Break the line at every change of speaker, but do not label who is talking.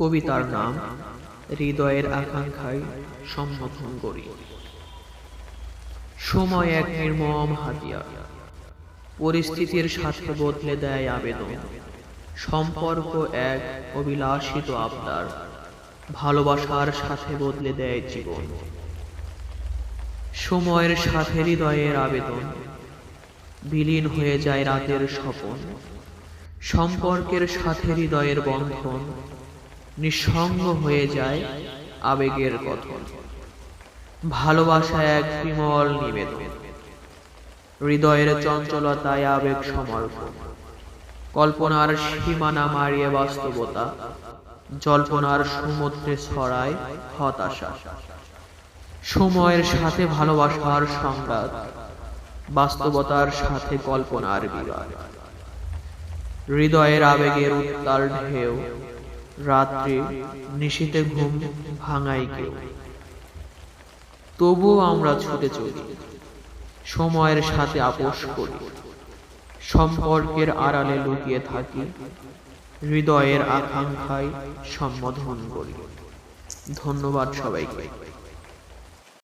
কবিতার নাম, হৃদয়ের আকাঙ্ক্ষায় সম্বোধন করি। সময় এক নির্মম হাতিয়ার পরিস্থিতির সাথে বদলে দেয় আবেদন। সম্পর্ক এক অবিলাসিত আবদার, ভালোবাসার সাথে বদলে দেয় জীবন। সময়ের সাথে হৃদয়ের আবেদন, বিলীন হয়ে যায় রাতের স্বপন। সম্পর্কের সাথে হৃদয়ের বন্ধন নিঃসঙ্গ হয়ে যায় আবেগের কথন। ভালোবাসা এক বিমল নিবেদন। হৃদয়ের চঞ্চলতায় আবেগ সমর্পণ। কল্পনার সীমানা মারিয়ে বাস্তবতা। জল্পনার সমুদ্রে ছড়ায় হতাশা। সময়ের সাথে ভালোবাসার সংঘাত বাস্তবতার সাথে কল্পনার বিবাদ। হৃদয়ের আবেগের উত্তাল ঢেউ। রাত্রি নিশীতে ঘুম ভাঙাই কেউ। তবুও আমরা ছুটে চলি, সময়ের সাথে আপোষ করি। সম্পর্কের আড়ালে লুকিয়ে থাকি, হৃদয়ের আকাঙ্ক্ষায় সম্বোধন করি। ধন্যবাদ সবাইকে।